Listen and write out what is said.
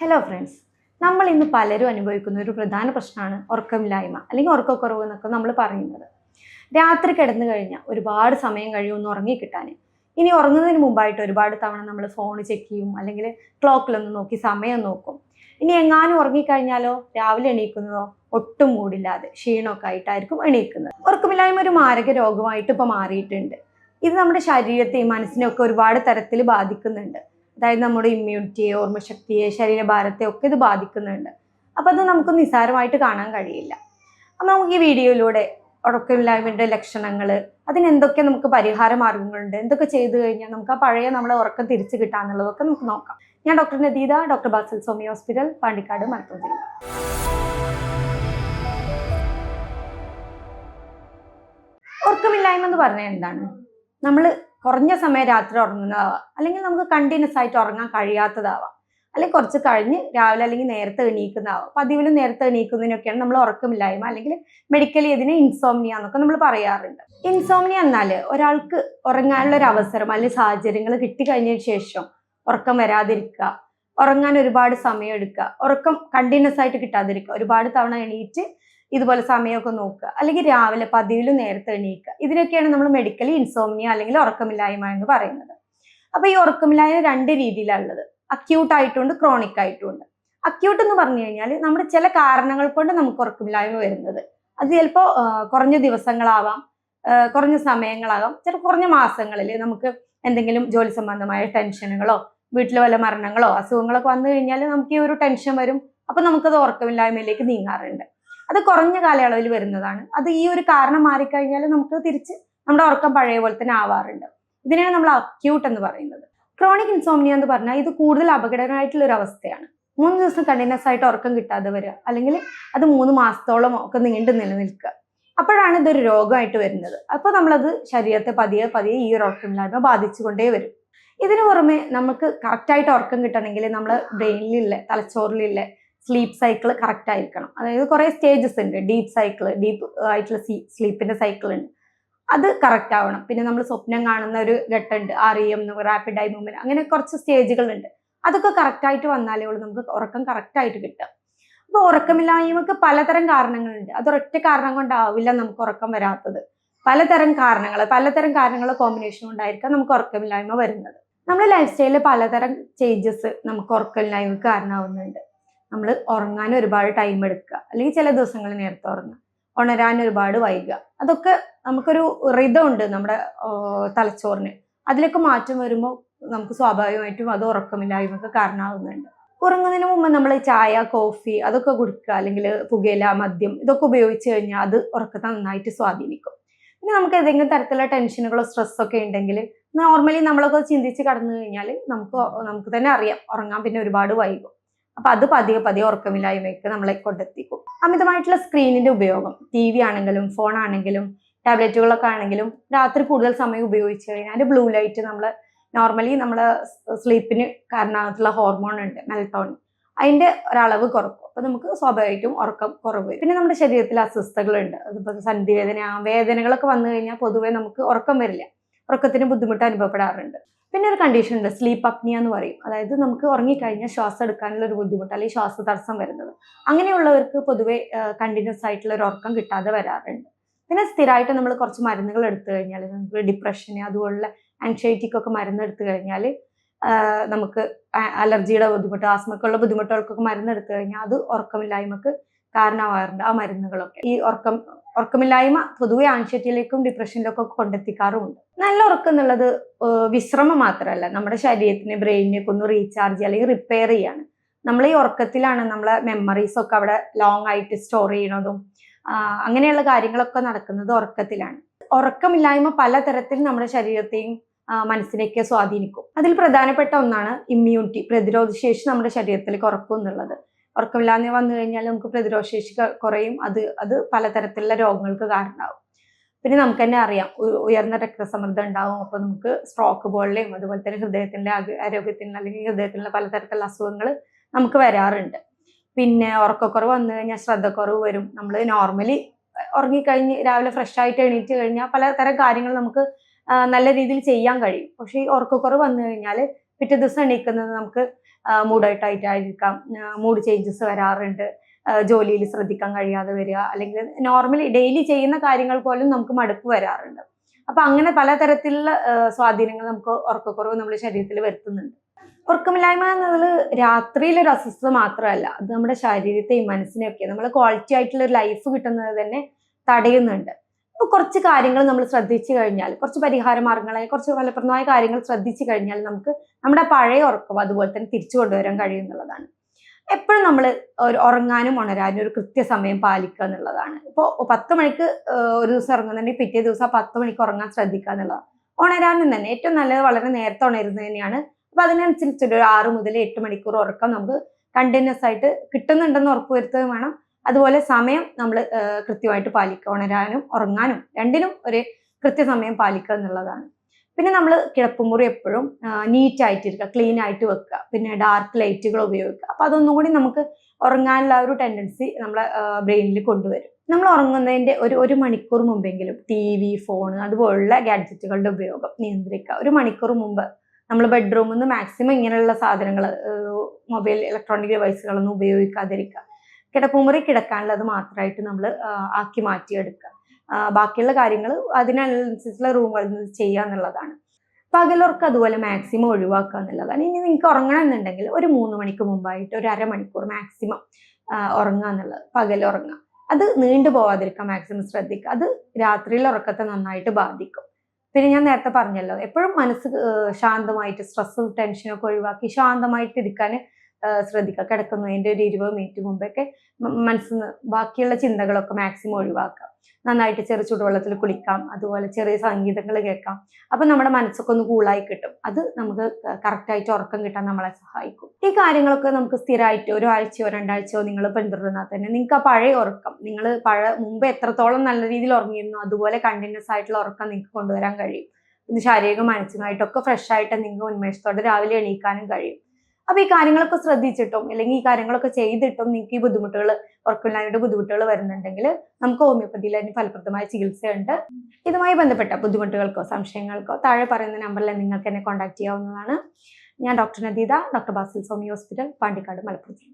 Hello friends നമ്മൾ ഇന്ന് പലരും അനുഭവിക്കുന്ന ഒരു പ്രധാന പ്രശ്നമാണ് ഉറക്കമില്ലായ്മ അല്ലെങ്കിൽ ഉറക്കക്കുറവ് എന്നൊക്കെ നമ്മൾ പറയുന്നത്. രാത്രി കിടന്നു കഴിഞ്ഞാൽ ഒരുപാട് സമയം കഴിയുമെന്ന് ഉറങ്ങിക്കിട്ടാൻ ഇനി ഉറങ്ങുന്നതിന് മുമ്പായിട്ട് ഒരുപാട് തവണ നമ്മൾ ഫോൺ ചെക്ക് ചെയ്യും അല്ലെങ്കിൽ ക്ലോക്കിലൊന്ന് നോക്കി സമയം നോക്കും. ഇനി എങ്ങാനും ഉറങ്ങിക്കഴിഞ്ഞാലോ രാവിലെ എണീക്കുന്നതോ ഒട്ടും മൂടില്ലാതെ ക്ഷീണമൊക്കെ ആയിട്ടായിരിക്കും എണീക്കുന്നത്. ഉറക്കമില്ലായ്മ ഒരു മാരക രോഗമായിട്ട് ഇപ്പോൾ മാറിയിട്ടുണ്ട്. ഇത് നമ്മുടെ ശരീരത്തെയും മനസ്സിനെയൊക്കെ ഒരുപാട് തരത്തിൽ ബാധിക്കുന്നുണ്ട്. അതായത് നമ്മുടെ ഇമ്മ്യൂണിറ്റിയെ ഓർമ്മശക്തിയെ ശരീരഭാരത്തെ ഒക്കെ ഇത് ബാധിക്കുന്നുണ്ട്. അപ്പം അത് നമുക്ക് നിസ്സാരമായിട്ട് കാണാൻ കഴിയില്ല. അപ്പം നമുക്ക് ഈ വീഡിയോയിലൂടെ ഉറക്കമില്ലായ്മയുടെ ലക്ഷണങ്ങൾ അതിനെന്തൊക്കെ നമുക്ക് പരിഹാര മാർഗങ്ങളുണ്ട് എന്തൊക്കെ ചെയ്തു കഴിഞ്ഞാൽ നമുക്ക് ആ പഴയ നമ്മളെ ഉറക്കം തിരിച്ചു കിട്ടാന്നുള്ളതൊക്കെ നമുക്ക് നോക്കാം. ഞാൻ doctor Nadeetha doctor Basal Swami hospital Pandikkad Malappuram ജില്ല. ഉറക്കമില്ലായ്മ എന്ന് പറഞ്ഞാൽ എന്താണ്? നമ്മൾ കുറഞ്ഞ സമയം രാത്രി ഉറങ്ങുന്നതാവാം. അല്ലെങ്കിൽ നമുക്ക് കണ്ടിന്യൂസ് ആയിട്ട് ഉറങ്ങാൻ കഴിയാത്തതാവാം. അല്ലെങ്കിൽ കുറച്ച് കഴിഞ്ഞ് രാവിലെ അല്ലെങ്കിൽ നേരത്തെ എണീക്കുന്നതാവാം. പതിവിലും നേരത്തെ എണീക്കുന്നതിനൊക്കെയാണ് നമ്മൾ ഉറക്കമില്ലായ്മ അല്ലെങ്കിൽ മെഡിക്കലി ഇതിന് ഇൻസോംനിയ എന്നൊക്കെ നമ്മൾ പറയാറുണ്ട്. ഇൻസോംനിയ എന്നാൽ ഒരാൾക്ക് ഉറങ്ങാനുള്ള ഒരു അവസരം അല്ലെങ്കിൽ സാഹചര്യങ്ങൾ കിട്ടിക്കഴിഞ്ഞതിന് ശേഷം ഉറക്കം വരാതിരിക്കുക ഉറങ്ങാൻ ഒരുപാട് സമയം എടുക്കുക ഉറക്കം കണ്ടിന്യൂസ് ആയിട്ട് കിട്ടാതിരിക്കുക. ഒരുപാട് തവണ എണീറ്റ് ഇതുപോലെ സമയമൊക്കെ നോക്കുക. അല്ലെങ്കിൽ രാവിലെ പതിവിലും നേരത്തെ എണീക്കുക. ഇതിനൊക്കെയാണ് നമ്മൾ മെഡിക്കലി ഇൻസോമിയ അല്ലെങ്കിൽ ഉറക്കമില്ലായ്മ എന്ന് പറയുന്നത്. അപ്പൊ ഈ ഉറക്കമില്ലായ്മ രണ്ട് രീതിയിലുള്ളത് അക്യൂട്ട് ആയിട്ടുണ്ട് ക്രോണിക് ആയിട്ടുണ്ട്. അക്യൂട്ട് എന്ന് പറഞ്ഞു കഴിഞ്ഞാൽ നമ്മുടെ ചില കാരണങ്ങൾ കൊണ്ട് നമുക്ക് ഉറക്കമില്ലായ്മ വരുന്നത്. അത് ചിലപ്പോൾ കുറഞ്ഞ ദിവസങ്ങളാവാം കുറഞ്ഞ സമയങ്ങളാകാം. ചില കുറഞ്ഞ മാസങ്ങളിൽ നമുക്ക് എന്തെങ്കിലും ജോലി സംബന്ധമായ ടെൻഷനുകളോ വീട്ടിലെ വല്ല മരണങ്ങളോ അസുഖങ്ങളൊക്കെ വന്നു കഴിഞ്ഞാൽ നമുക്ക് ഈ ഒരു ടെൻഷൻ വരും. അപ്പൊ നമുക്കത് ഉറക്കമില്ലായ്മയിലേക്ക് നീങ്ങാറുണ്ട്. അത് കുറഞ്ഞ കാലയളവിൽ വരുന്നതാണ്. അത് ഈ ഒരു കാരണം മാറിക്കഴിഞ്ഞാൽ നമുക്ക് തിരിച്ച് നമ്മുടെ ഉറക്കം പഴയ പോലെ തന്നെ ആവാറുണ്ട്. ഇതിനെയാണ് നമ്മൾ അക്യൂട്ട് എന്ന് പറയുന്നത്. ക്രോണിക് ഇൻസോമിനിയ എന്ന് പറഞ്ഞാൽ ഇത് കൂടുതൽ അപകടകരമായിട്ടുള്ള ഒരു അവസ്ഥയാണ്. മൂന്ന് ദിവസം കണ്ടിന്യൂസ് ആയിട്ട് ഉറക്കം കിട്ടാതെ വരിക അല്ലെങ്കിൽ അത് മൂന്ന് മാസത്തോളം ഒക്കെ നീണ്ടു നിലനിൽക്കുക. അപ്പോഴാണ് ഇതൊരു രോഗമായിട്ട് വരുന്നത്. അപ്പോൾ നമ്മളത് ശരീരത്തെ പതിയെ പതിയെ ഈ ഒരു ഉറക്കമില്ലായ്മ ബാധിച്ചുകൊണ്ടേ വരും. ഇതിനു പുറമെ നമുക്ക് കറക്റ്റായിട്ട് ഉറക്കം കിട്ടണമെങ്കിൽ നമ്മൾ ബ്രെയിനിലില്ലേ തലച്ചോറിലില്ലേ സ്ലീപ്പ് സൈക്കിൾ കറക്റ്റ് ആയിരിക്കണം. അതായത് കുറേ സ്റ്റേജസ് ഉണ്ട്. ഡീപ്പ് സൈക്കിൾ ഡീപ്പ് ആയിട്ടുള്ള സ്ലീപ്പിന്റെ സൈക്കിൾ ഉണ്ട്. അത് കറക്റ്റ് ആവണം. പിന്നെ നമ്മൾ സ്വപ്നം കാണുന്ന ഒരു ഘട്ടമുണ്ട്. R E M rapid eye movement അങ്ങനെ കുറച്ച് സ്റ്റേജുകളുണ്ട് അതൊക്കെ കറക്റ്റ് ആയിട്ട് വന്നാലേ ഉള്ളൂ. നമുക്ക് ഉറക്കം കറക്റ്റ് ആയിട്ട് കിട്ടുക. അപ്പോൾ ഉറക്കമില്ലായ്മക്ക് പലതരം കാരണങ്ങളുണ്ട്. അതൊരൊറ്റ കാരണം കൊണ്ടാവില്ല നമുക്ക് ഉറക്കം വരാത്തത്. പലതരം കാരണങ്ങൾ പലതരം കാരണങ്ങൾ കോമ്പിനേഷൻ കൊണ്ടായിരിക്കാം നമുക്ക് ഉറക്കമില്ലായ്മ വരുന്നത്. നമ്മുടെ ലൈഫ് സ്റ്റൈലിൽ പലതരം ചേഞ്ചസ് നമുക്ക് ഉറക്കമില്ലായ്മക്ക് കാരണമാവുന്നുണ്ട്. നമ്മൾ ഉറങ്ങാൻ ഒരുപാട് ടൈം എടുക്കുക. അല്ലെങ്കിൽ ചില ദിവസങ്ങൾ നേരത്തെ ഉറങ്ങുക. ഉണരാൻ ഒരുപാട് വൈകുക. അതൊക്കെ നമുക്കൊരു ഉണ്ട് നമ്മുടെ തലച്ചോറിന്. അതിലൊക്കെ മാറ്റം വരുമ്പോൾ നമുക്ക് സ്വാഭാവികമായിട്ടും അത് ഉറക്കമില്ലായ്മക്ക് കാരണമാകുന്നുണ്ട് ഉറങ്ങുന്നതിന് മുമ്പ് നമ്മൾ ചായ കോഫി അതൊക്കെ കുടിക്കുക. അല്ലെങ്കിൽ പുകയില മദ്യം ഇതൊക്കെ ഉപയോഗിച്ച് കഴിഞ്ഞാൽ അത് ഉറക്കത്തെ നന്നായിട്ട് സ്വാധീനിക്കും. പിന്നെ നമുക്ക് ഏതെങ്കിലും തരത്തിലുള്ള ടെൻഷനുകളോ സ്ട്രെസ്സൊക്കെ ഉണ്ടെങ്കിൽ നോർമലി നമ്മളൊക്കെ ചിന്തിച്ച് കടന്നു കഴിഞ്ഞാൽ നമുക്ക് നമുക്ക് തന്നെ അറിയാം. ഉറങ്ങാൻ പിന്നെ ഒരുപാട് വൈകും. അപ്പൊ അത് പതിയെ പതിയെ ഉറക്കമില്ലായ്മയ്ക്ക് നമ്മളെ കൊണ്ടെത്തിക്കും. അമിതമായിട്ടുള്ള സ്ക്രീനിന്റെ ഉപയോഗം ടി വി ആണെങ്കിലും ഫോൺ ആണെങ്കിലും ടാബ്ലറ്റുകളൊക്കെ ആണെങ്കിലും രാത്രി കൂടുതൽ സമയം ഉപയോഗിച്ച് കഴിഞ്ഞാൽ ബ്ലൂ ലൈറ്റ് നമ്മൾ നോർമലി നമ്മളെ സ്ലീപ്പിന് കാരണമായിട്ടുള്ള ഹോർമോൺ ഉണ്ട് മെൽട്ടോൺ അതിന്റെ ഒരളവ് കുറക്കും. അപ്പൊ നമുക്ക് സ്വാഭാവികമായിട്ടും ഉറക്കം കുറവ് പിന്നെ നമ്മുടെ ശരീരത്തിൽ അസ്വസ്ഥതകളുണ്ട്. അതിപ്പോ സന്ധിവേദന വേദനകളൊക്കെ വന്നു കഴിഞ്ഞാൽ പൊതുവേ നമുക്ക് ഉറക്കം വരില്ല. ഉറക്കത്തിന് ബുദ്ധിമുട്ട് അനുഭവപ്പെടാറുണ്ട്. പിന്നെ ഒരു കണ്ടീഷൻ ഉണ്ട് സ്ലീപ്പ് അപ്നിയ എന്ന് പറയും. അതായത് നമുക്ക് ഉറങ്ങിക്കഴിഞ്ഞാൽ ശ്വാസം എടുക്കാനുള്ള ഒരു ബുദ്ധിമുട്ട് അല്ലെങ്കിൽ ശ്വാസ തടസ്സം വരുന്നത്. അങ്ങനെയുള്ളവർക്ക് പൊതുവെ കണ്ടിന്യൂസ് ആയിട്ടുള്ള ഒരു ഉറക്കം കിട്ടാതെ വരാറുണ്ട്. പിന്നെ സ്ഥിരമായിട്ട് നമ്മൾ കുറച്ച് മരുന്നുകൾ എടുത്തു കഴിഞ്ഞാൽ നമുക്ക് ഡിപ്രഷന് അതുപോലുള്ള ആൻസൈറ്റിക്കൊക്കെ മരുന്ന് എടുത്തു കഴിഞ്ഞാൽ നമുക്ക് അലർജിയുടെ ബുദ്ധിമുട്ട് ആസ്മക്കുള്ള ബുദ്ധിമുട്ടുകൾക്കൊക്കെ മരുന്ന് എടുത്തു കഴിഞ്ഞാൽ അത് ഉറക്കമില്ലായ്മക്ക് കാരണമാകാറുണ്ട് ആ മരുന്നുകളൊക്കെ. ഈ ഉറക്കം ഉറക്കമില്ലായ്മ പൊതുവെ ആൺഷ്യറ്റിയിലേക്കും ഡിപ്രഷനിലേക്കും ഒക്കെ കൊണ്ടെത്തിക്കാറുമുണ്ട്. നല്ല ഉറക്കം എന്നുള്ളത് വിശ്രമം മാത്രമല്ല. നമ്മുടെ ശരീരത്തിന് ബ്രെയിനിനൊക്കെ ഒന്ന് റീചാർജ് അല്ലെങ്കിൽ റിപ്പയർ ചെയ്യാണ് നമ്മൾ ഈ ഉറക്കത്തിലാണ് നമ്മളെ മെമ്മറീസ് ഒക്കെ അവിടെ ലോങ് ആയിട്ട് സ്റ്റോർ ചെയ്യണതും അങ്ങനെയുള്ള കാര്യങ്ങളൊക്കെ നടക്കുന്നത് ഉറക്കത്തിലാണ്. ഉറക്കമില്ലായ്മ പലതരത്തിൽ നമ്മുടെ ശരീരത്തെയും മനസ്സിനെയൊക്കെ സ്വാധീനിക്കും. അതിൽ പ്രധാനപ്പെട്ട ഒന്നാണ് ഇമ്മ്യൂണിറ്റി പ്രതിരോധ ശേഷി നമ്മുടെ ശരീരത്തിലേക്ക് ഉറക്കും എന്നുള്ളത്. ഉറക്കമില്ലാതെ വന്നു കഴിഞ്ഞാൽ നമുക്ക് പ്രതിരോധ ശേഷി കുറയും. അത് അത് പലതരത്തിലുള്ള രോഗങ്ങൾക്ക് കാരണമാവും. പിന്നെ നമുക്ക് തന്നെ അറിയാം ഉയർന്ന രക്തസമ്മർദ്ദം ഉണ്ടാവും. അപ്പോൾ നമുക്ക് സ്ട്രോക്ക് പോലെയും അതുപോലെ തന്നെ ഹൃദയത്തിന്റെ ആഗ്യ- ആരോഗ്യത്തിന് അല്ലെങ്കിൽ ഹൃദയത്തിനുള്ള പലതരത്തിലുള്ള അസുഖങ്ങൾ നമുക്ക് വരാറുണ്ട്. പിന്നെ ഉറക്കക്കുറവ് വന്നു കഴിഞ്ഞാൽ ശ്രദ്ധക്കുറവ് വരും. നമ്മൾ നോർമലി ഉറങ്ങിക്കഴിഞ്ഞ് രാവിലെ ഫ്രഷ് ആയിട്ട് എണീറ്റ് കഴിഞ്ഞാൽ പലതരം കാര്യങ്ങൾ നമുക്ക് നല്ല രീതിയിൽ ചെയ്യാൻ കഴിയും. പക്ഷേ ഈ ഉറക്കക്കുറവ് വന്നു കഴിഞ്ഞാൽ പിറ്റേ ദിവസം എണീക്കുന്നത് നമുക്ക് മൂഡായിട്ടായിട്ടായിരിക്കാം മൂഡ് ചേഞ്ചസ് വരാറുണ്ട്. ജോലിയിൽ ശ്രദ്ധിക്കാൻ കഴിയാതെ വരിക. അല്ലെങ്കിൽ നോർമലി ഡെയിലി ചെയ്യുന്ന കാര്യങ്ങൾ പോലും നമുക്ക് മടുപ്പ് വരാറുണ്ട്. അപ്പൊ അങ്ങനെ പലതരത്തിലുള്ള സ്വാധീനങ്ങൾ നമുക്ക് ഉറക്കക്കുറവ് നമ്മുടെ ശരീരത്തിൽ വരുത്തുന്നുണ്ട്. ഉറക്കമില്ലായ്മ എന്നത് രാത്രിയിലെ ഒരു അസ്വസ്ഥത മാത്രമല്ല. അത് നമ്മുടെ ശരീരത്തെയും മനസ്സിനെയൊക്കെ നമ്മൾ ക്വാളിറ്റി ആയിട്ടുള്ള ഒരു ലൈഫ് കിട്ടുന്നത് തന്നെ തടയുന്നുണ്ട്. കുറച്ച് കാര്യങ്ങൾ നമ്മൾ ശ്രദ്ധിച്ചു കഴിഞ്ഞാൽ കുറച്ച് പരിഹാര മാർഗങ്ങളെ കുറച്ച് ഫലപ്രദമായ കാര്യങ്ങൾ ശ്രദ്ധിച്ചു കഴിഞ്ഞാൽ നമുക്ക് നമ്മുടെ പഴയ ഉറക്കം അതുപോലെ തന്നെ തിരിച്ചു കൊണ്ടുവരാൻ കഴിയുന്നുള്ളതാണ് എപ്പോഴും നമ്മൾ ഒരു ഉറങ്ങാനും ഉണരാനും ഒരു കൃത്യസമയം പാലിക്കുക എന്നുള്ളതാണ്. ഇപ്പോൾ പത്ത് മണിക്ക് ഒരു ദിവസം ഉറങ്ങുന്നുണ്ടെങ്കിൽ പിറ്റേ ദിവസം പത്ത് മണിക്ക് ഉറങ്ങാൻ ശ്രദ്ധിക്കുക എന്നുള്ളതാണ്. ഉണരാനും തന്നെ ഏറ്റവും നല്ലത് വളരെ നേരത്തെ ഉണരുന്നത് തന്നെയാണ്. അപ്പൊ അതിനനുസരിച്ചൊരു ആറ് മുതൽ എട്ട് മണിക്കൂർ ഉറക്കം നമുക്ക് കണ്ടിന്യൂസ് ആയിട്ട് കിട്ടുന്നുണ്ടെന്ന് ഉറപ്പുവരുത്തുകയും വേണം. അതുപോലെ സമയം നമ്മൾ കൃത്യമായിട്ട് പാലിക്കുക ഉണരാനും ഉറങ്ങാനും രണ്ടിനും ഒരു കൃത്യസമയം പാലിക്കുക എന്നുള്ളതാണ്. പിന്നെ നമ്മൾ കിടപ്പുമുറി എപ്പോഴും നീറ്റ് ആയിട്ടിരിക്കുക ക്ലീൻ ആയിട്ട് വെക്കുക പിന്നെ ഡാർക്ക് ലൈറ്റുകൾ ഉപയോഗിക്കുക. അപ്പം അതൊന്നും കൂടി നമുക്ക് ഉറങ്ങാനുള്ള ഒരു ടെൻഡൻസി നമ്മളെ ബ്രെയിനിൽ കൊണ്ടുവരും. നമ്മൾ ഉറങ്ങുന്നതിന്റെ ഒരു ഒരു മണിക്കൂർ മുമ്പെങ്കിലും ടി വി ഫോൺ അതുപോലുള്ള ഗാഡ്ജറ്റുകളുടെ ഉപയോഗം നിയന്ത്രിക്കുക. ഒരു മണിക്കൂർ മുമ്പ് നമ്മൾ ബെഡ്റൂമിൽ നിന്ന് മാക്സിമം ഇങ്ങനെയുള്ള സാധനങ്ങൾ മൊബൈൽ ഇലക്ട്രോണിക് ഡിവൈസുകളൊന്നും ഉപയോഗിക്കാതിരിക്കുക. കിടപ്പുമുറി കിടക്കാനുള്ളത് മാത്രമായിട്ട് നമ്മൾ ആക്കി മാറ്റിയെടുക്കുക. ബാക്കിയുള്ള കാര്യങ്ങൾ അതിനനുസരിച്ചുള്ള റൂമുകളിൽ നിന്ന് ചെയ്യുക എന്നുള്ളതാണ്. പകലുറക്ക് അതുപോലെ മാക്സിമം ഒഴിവാക്കുക എന്നുള്ളതാണ്. ഇനി നിങ്ങൾക്ക് ഉറങ്ങണം എന്നുണ്ടെങ്കിൽ ഒരു മൂന്ന് മണിക്ക് മുമ്പായിട്ട് ഒരു അരമണിക്കൂർ മാക്സിമം ഉറങ്ങുക എന്നുള്ളത്. പകലുറങ്ങുക. അത് നീണ്ടു പോവാതിരിക്കാൻ മാക്സിമം ശ്രദ്ധിക്കുക. അത് രാത്രിയിലെ ഉറക്കത്തെ നന്നായിട്ട് ബാധിക്കും. പിന്നെ ഞാൻ നേരത്തെ പറഞ്ഞല്ലോ എപ്പോഴും മനസ്സ് ശാന്തമായിട്ട് സ്ട്രെസ്സും ടെൻഷനും ഒക്കെ ഒഴിവാക്കി ശാന്തമായിട്ട് ഇരിക്കാൻ ശ്രദ്ധിക്കുക കിടക്കുന്നതിന്റെ ഒരു ഇരുപത് മിനിറ്റ് മുമ്പൊക്കെ മനസ്സിൽ നിന്ന് ബാക്കിയുള്ള ചിന്തകളൊക്കെ മാക്സിമം ഒഴിവാക്കുക നന്നായിട്ട് ചെറു ചൂടുവെള്ളത്തിൽ കുളിക്കാം. അതുപോലെ ചെറിയ സംഗീതങ്ങൾ കേൾക്കാം. അപ്പൊ നമ്മുടെ മനസ്സൊക്കെ ഒന്ന് കൂളായി കിട്ടും. അത് നമുക്ക് കറക്റ്റായിട്ട് ഉറക്കം കിട്ടാൻ നമ്മളെ സഹായിക്കും. ഈ കാര്യങ്ങളൊക്കെ നമുക്ക് സ്ഥിരമായിട്ട് ഒരാഴ്ചയോ രണ്ടാഴ്ചയോ നിങ്ങൾ പിന്തുടർന്നാൽ തന്നെ നിങ്ങൾക്ക് ആ പഴയ ഉറക്കം നിങ്ങൾ പഴയ മുമ്പ് എത്രത്തോളം നല്ല രീതിയിൽ ഉറങ്ങിയിരുന്നു അതുപോലെ കണ്ടിന്യൂസ് ആയിട്ടുള്ള ഉറക്കം നിങ്ങൾക്ക് കൊണ്ടുവരാൻ കഴിയും. ശാരീരിക മാനസികമായിട്ടൊക്കെ ഫ്രഷ് ആയിട്ട് നിങ്ങൾക്ക് ഉന്മേഷത്തോടെ രാവിലെ എണീക്കാനും കഴിയും. അപ്പൊ ഈ കാര്യങ്ങളൊക്കെ ശ്രദ്ധിച്ചിട്ടും അല്ലെങ്കിൽ ഈ കാര്യങ്ങളൊക്കെ ചെയ്തിട്ടും നിങ്ങൾക്ക് ഈ ബുദ്ധിമുട്ടുകൾ ഉറക്കമില്ലായ്മയുടെ ബുദ്ധിമുട്ടുകൾ വരുന്നുണ്ടെങ്കിൽ നമുക്ക് ഹോമിയോപ്പതിയിൽ അതിന് ഫലപ്രദമായ ചികിത്സയുണ്ട്. ഇതുമായി ബന്ധപ്പെട്ട ബുദ്ധിമുട്ടുകൾക്കോ സംശയങ്ങൾക്കോ താഴെ പറയുന്ന നമ്പറിൽ നിങ്ങൾക്ക് എന്നെ കോൺടാക്ട് ചെയ്യാവുന്നതാണ്. ഞാൻ doctor Nadeetha doctor Basil Somi hospital Pandikkad Malappuram.